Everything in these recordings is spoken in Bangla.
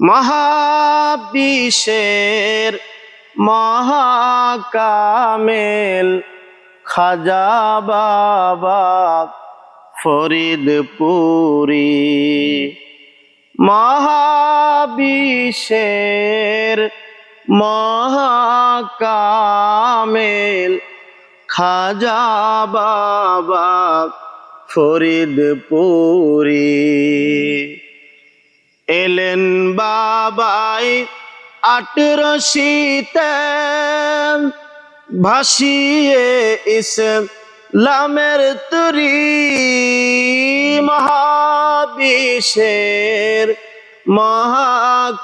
মহাবিশ্বের মহাকামেল খাজা বাবা ফরিদপুরি। মহাবিশ্বের মহাকামেল খাজা বাবা ফরিদপুরি। এলেন বাবাই আঠেরো শীতে ভাসিয়ে ইসলামের তুরি মহাবিশের মহাকামেল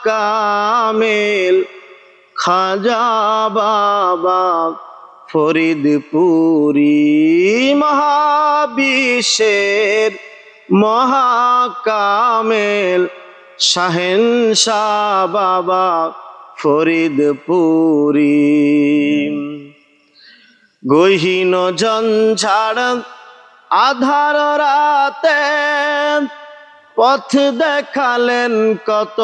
খাজা বাবা ফরিদপুরি মহাবিশের মহাকামেল শাহেন শাহ বাবা ফরিদপুরি। গহীন ঝঞ্ঝাড় আধার রাতে পথ দেখালেন কত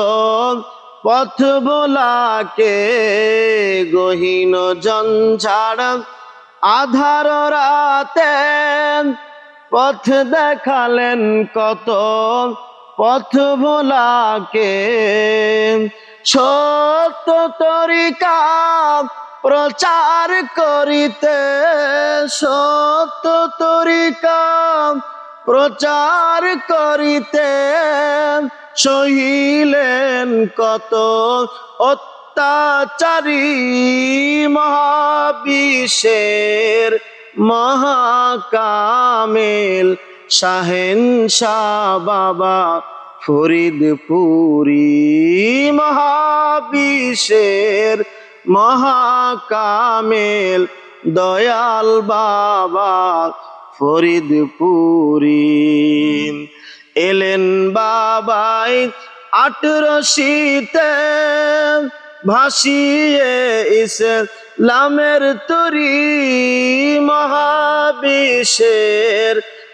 পথ বোলাকে। গহীন ঝঞ্ঝাড় আধার রাতে পথ দেখালেন কত পথ ভোলাকে সত্য তরিকা প্রচার করিতে, সত্য তরিকা প্রচার করিতে সহিলেন কত অত্যাচারী মহাবিশ্বের মহাকামেল শাহেন শাহ বাবা ফরিদপুরি মহাবিশের মহাকামেল দয়াল বাবা ফরিদপুরি। এলেন বাবাই আঠেরো শীতে ভাসিয়ে ইসলামের তরি মহাবিশ্বের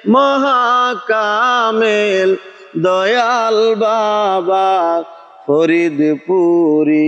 মহাকামেল দয়াল বাবা ফরিদপুরি।